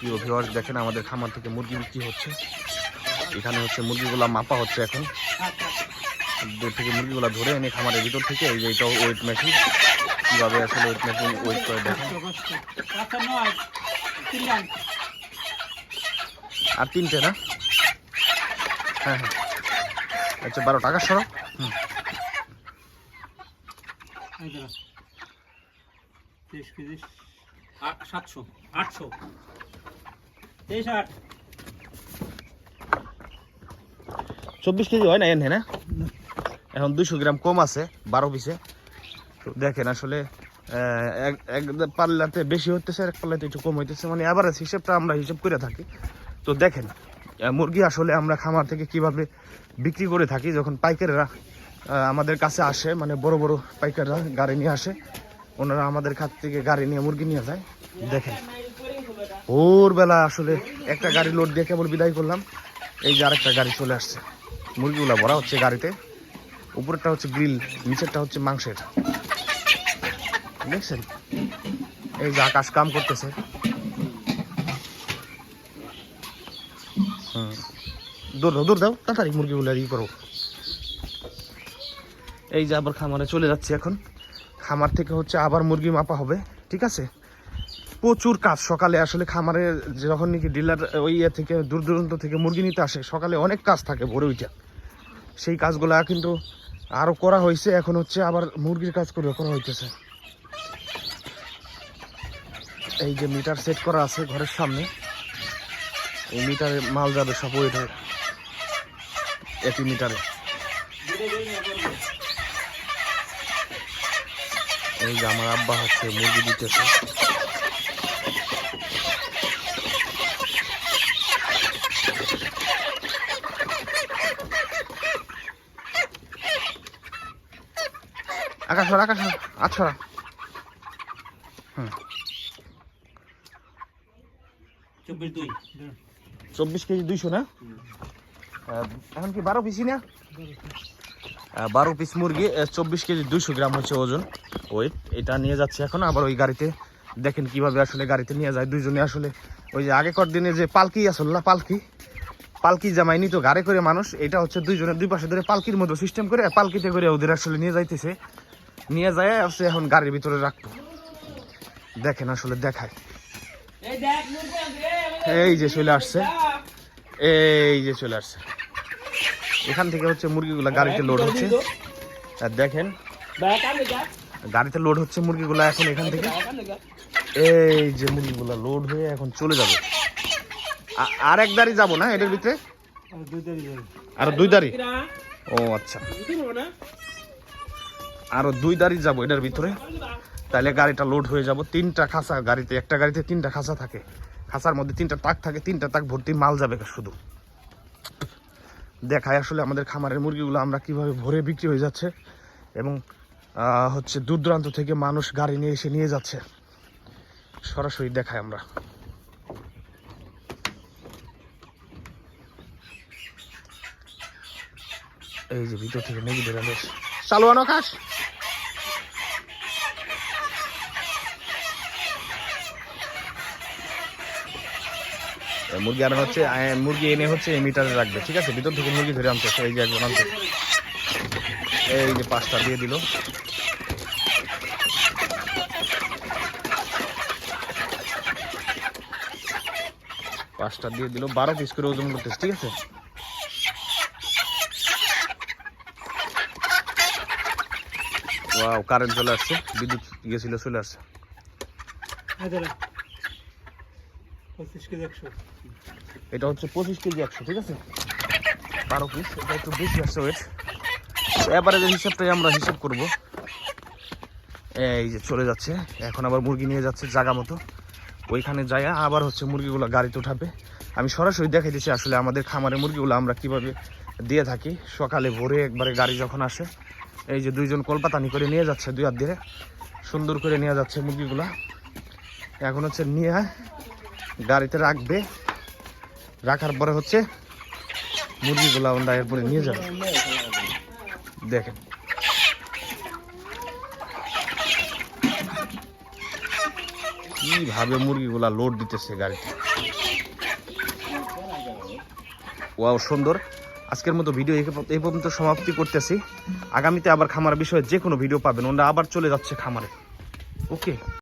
প্রিয় ভিউয়ার্স দেখেন আমাদের খামার থেকে মুরগি বিক্রি হচ্ছে। এখানে হচ্ছে মুরগিগুলো মাপা হচ্ছে এখন। দূর থেকে মুরগিগুলো ধরে এনে খামারের ভিতর থেকে, এই যে এটা ওয়েট মেশিন কীভাবে আসলে ওয়েট মেশিন ওয়েট করে দেখেন। আর তিনটে না? হ্যাঁ হ্যাঁ। আচ্ছা বারো টাকা সরো। হুম। সাতশো, আটশো। চব্বিশ কেজি হয় না এনে, না? এখন দুশো গ্রাম কম আছে, বারো পিসে। তো দেখেন আসলে এক পাল্লাতে বেশি হতেছে এক পাল্লাতে একটু কম হইতেছে। মানে অ্যাভারেজ হিসেবটা আমরা হিসেব করে থাকি। তো দেখেন মুরগি আসলে আমরা খামার থেকে কীভাবে বিক্রি করে থাকি, যখন পাইকাররা আমাদের কাছে আসে মানে বড় বড় পাইকাররা গাড়ি নিয়ে আসে, ওনারা আমাদের কাছ থেকে গাড়ি নিয়ে মুরগি নিয়ে যায়। দেখেন ভোরবেলা আসলে একটা গাড়ি লোড দিয়ে কেবল বিদায় করলাম। এই যে আরেকটা গাড়ি চলে আসছে। মুরগিগুলা ভরা হচ্ছে গাড়িতে। উপরেরটা হচ্ছে গ্রিল নিচেরটা হচ্ছে মাংসের। দেখছেন? এই যে আকাশ কাম করতেছে। দাও দৌড় দাও, তাড়াতাড়ি মুরগিগুলো ই করো। এই যে আবার খামারে চলে যাচ্ছে এখন। খামার থেকে হচ্ছে আবার মুরগি মাপা হবে, ঠিক আছে? প্রচুর কাজ। সকালে আসলে খামারে যখন নাকি ডিলার ওই ইয়ে থেকে, দূর দূরান্ত থেকে মুরগি নিতে আসে, সকালে অনেক কাজ থাকে ভোরে উঠে। সেই কাজগুলা কিন্তু আরও করা হয়েছে, এখন হচ্ছে আবার মুরগির কাজ করে করা হইতেছে। এই যে মিটার সেট করা আছে ঘরের সামনে, এই মিটারে মাল যাবে সব হয় একই মিটারে। এই যে আমার আব্বা হচ্ছে মুরগি দিতেছে। আকাশ সরা, আকাশ সরা, আজ সরা। চব্বিশ কেজি দুইশো না? এখন কি বারো পিসই না? বারো পিস মুরগি চব্বিশ কেজি দুইশো গ্রাম হচ্ছে ওজন। ওয়েট এটা নিয়ে যাচ্ছে এখন আবার ওই গাড়িতে দেখেন কীভাবে আসলে গাড়িতে নিয়ে যায়। দুইজনে আসলে ওই যে আগেকার দিনে যে পালকি আসল না পালকি? পালকি জামাই তো গাড়ি করে মানুষ এটা হচ্ছে দুইজনের দুই পাশে ধরে পালকির মতো সিস্টেম করে পালকিতে করে ওদের আসলে নিয়ে যাইতেছে। নিয়ে যায় আসলে এখন গাড়ির ভিতরে রাখব। দেখেন আসলে দেখায়। এই যে চলে আসছে। এই যে চলে আসছে। এখান থেকে হচ্ছে মুরগিগুলা গাড়িতে লোড হচ্ছে। আর দেখেন গাড়িতে লোড হচ্ছে মুরগিগুলা এখন এখান থেকে। এই যে মুরগিগুলা লোড হয়ে এখন চলে যাবে। আর এক দাঁড়ি যাব না এটার ভিতরে? আরও দুই দাঁড়ি? ও আচ্ছা। বুঝতে পারব না আরও দুই দাঁড়ি যাব এটার ভিতরে। তাহলে গাড়িটা লোড হয়ে যাব। তিনটা খাঁচা গাড়িতে, একটা গাড়িতে তিনটা খাঁচা থাকে। খাঁচার মধ্যে তিনটা তাক থাকে, তিনটা তাক ভর্তি মাল যাবে শুধু। দেখায় আসলে আমাদের খামারের মুরগিগুলো আমরা কীভাবে ভরে বিক্রি হয়ে যাচ্ছে এবং হচ্ছে দূর দূরান্ত থেকে মানুষ গাড়ি নিয়ে এসে নিয়ে যাচ্ছে। সরাসরি দেখায় আমরা। এই যে ভিতর থেকে নেগি বেরানো চালু আনো খাস মুরগি আনা হচ্ছে মুরগি এনে হচ্ছে এই মিটারে রাখবে, ঠিক আছে? ভিতর থেকে মুরগি ধরে আনতে এই যে একজন আনতে এই যে পাঁচটা দিয়ে দিল। পাঁচটা দিয়ে দিল। বারো পিস করে ওজন করতেছে, ঠিক আছে? কারেন্ট চলে আসছে। বিদ্যুৎ গেছিল, চলে আসছে। পঁচিশ কেজি একশো। এটা হচ্ছে পঁচিশ কেজি একশো, ঠিক আছে? বারো পিস এটা একটু বেশি আসছে ওয়েট যে হিসাবটাই আমরা হিসাব করব। এই যে চলে যাচ্ছে, এখন আবার মুরগি নিয়ে যাচ্ছে জায়গা মতো। ওইখানে যায়, আবার হচ্ছে মুরগিগুলো গাড়িতে উঠাবে। আমি সরাসরি দেখাই দিচ্ছি আসলে আমাদের খামারে মুরগিগুলো আমরা কীভাবে দিয়ে থাকি। সকালে ভোরে একবারে গাড়ি যখন আসে, এই যে দুইজন কলপাতানি করে নিয়ে যাচ্ছে দুই হাত দিয়ে। সুন্দর করে নিয়ে যাচ্ছে মুরগিগুলো। এখন হচ্ছে নিয়ে গাড়িতে রাখবে। রাখার পরে হচ্ছে মুরগিগুলা ওরা এরপরে নিয়ে যাবে। দেখেন। কীভাবে মুরগিগুলা লোড দিতেছে গাড়িতে। ওয়াও, সুন্দর। আজকের মতো ভিডিও এই পর্যন্ত সমাপ্তি করতেছি। আগামীতে আবার খামার বিষয়ে যে কোনো ভিডিও পাবেন। ওরা আবার চলে যাচ্ছে খামারে। ওকে।